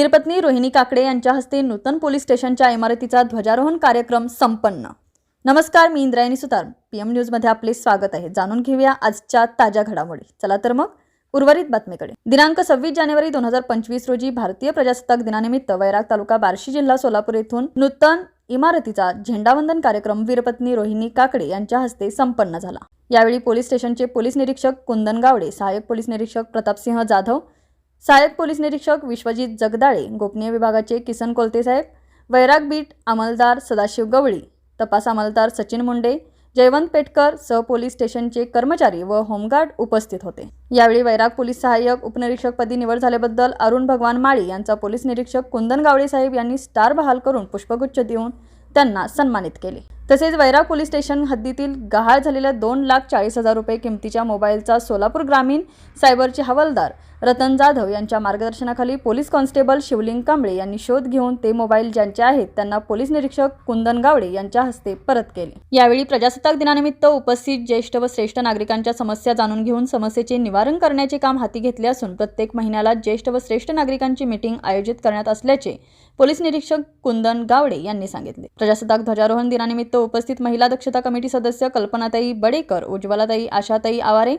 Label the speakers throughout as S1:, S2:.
S1: वीरपत्नी रोहिणी काकडे यांच्या हस्ते नूतन पोलीस स्टेशनच्या इमारतीचा ध्वजारोहण कार्यक्रम संपन्न. नमस्कार मी इंद्रायणी सुतार. पीएम न्यूजमध्ये आपले स्वागत आहे. जाणून घेऊया आजच्या ताज्या घडामोडी. चला तर मग उर्वरित बातमीकडे. दिनांक सव्वीस जानेवारी दोन हजार पंचवीस रोजी भारतीय प्रजासत्ताक दिनानिमित्त वैराग तालुका बार्शी जिल्हा सोलापूर येथून नूतन इमारतीचा झेंडावंदन कार्यक्रम वीरपत्नी रोहिणी काकडे यांच्या हस्ते संपन्न झाला. यावेळी पोलीस स्टेशनचे पोलीस निरीक्षक कुंदन गावडे सहाय्यक पोलीस निरीक्षक प्रतापसिंह जाधव सहाय्यक पोलीस निरीक्षक विश्वजित जगदाळे गोपनीय विभागाचे किसन कोलते साहेब वैराग बीट अंमलदार सदाशिव गवळी तपास अंमलदार सचिन मुंडे जयवंत पेटकर सह पोलीस स्टेशनचे कर्मचारी व होमगार्ड उपस्थित होते. यावेळी वैराग पोलीस सहाय्यक उपनिरीक्षकपदी निवड झाल्याबद्दल अरुण भगवान माळी यांचा पोलीस निरीक्षक कुंदन गावडे साहेब यांनी स्टार बहाल करून पुष्पगुच्छ देऊन त्यांना सन्मानित केले. तसेच वैराग पोलीस स्टेशन हद्दीतील गहाळ झालेल्या दोन लाख चाळीस हजार रुपये किमतीच्या मोबाईलचा सोलापूर ग्रामीण सायबरचे हवालदार रतन जाधव यांच्या मार्गदर्शनाखाली पोलीस कॉन्स्टेबल शिवलिंग कांबळे यांनी शोध घेऊन ते मोबाईल ज्यांचे आहेत त्यांना पोलीस निरीक्षक कुंदन गावडे यांच्या हस्ते परत केले. यावेळी प्रजासत्ताक दिनानिमित्त उपस्थित ज्येष्ठ व श्रेष्ठ नागरिकांच्या समस्या जाणून घेऊन समस्येचे निवारण करण्याचे काम हाती घेतले असून प्रत्येक महिन्याला ज्येष्ठ व श्रेष्ठ नागरिकांची मीटिंग आयोजित करण्यात असल्याचे पोलीस निरीक्षक कुंदन गावडे यांनी सांगितले. प्रजासत्ताक ध्वजारोहण दिनानिमित्त उपस्थित महिला दक्षता कमिटी सदस्य कल्पनाताई बडेकर उज्ज्वलाताई आशाताई आवारे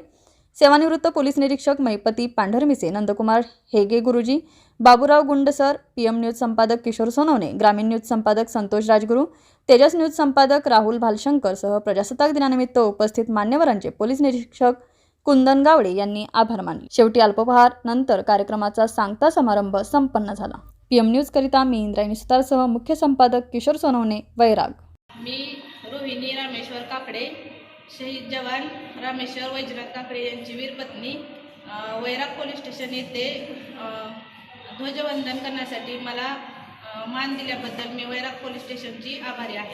S1: सेवानिवृत्त पोलीस निरीक्षक महिपती पांढरमिसे नंदकुमार हेगे गुरुजी बाबूराव गुंडसर पीएम न्यूज संपादक किशोर सोनवणे ग्रामीण न्यूज संपादक संतोष राजगुरू तेजस न्यूज संपादक राहुल भालशंकर सह प्रजासत्ताक दिनानिमित्त उपस्थित मान्यवरांचे पोलीस निरीक्षक कुंदन गावडे यांनी आभार मानले. शेवटी अल्पोपहार नंतर कार्यक्रमाचा सांगता समारंभ संपन्न झाला. पीएम न्यूज करिता मी इंद्रायणी सुतारसह मुख्य संपादक किशोर सोनवणे वैराग.
S2: मी रोहिणी रामेश्वर काकडे शहीद जवान रामेश्वर वैजनाथ काकडे यांची वीरपत्नी वैराग पोलीस स्टेशन येथे ध्वजवंदन करण्यासाठी मला मान दिल्याबद्दल मी वैराग पोलीस स्टेशनची आभारी आहे.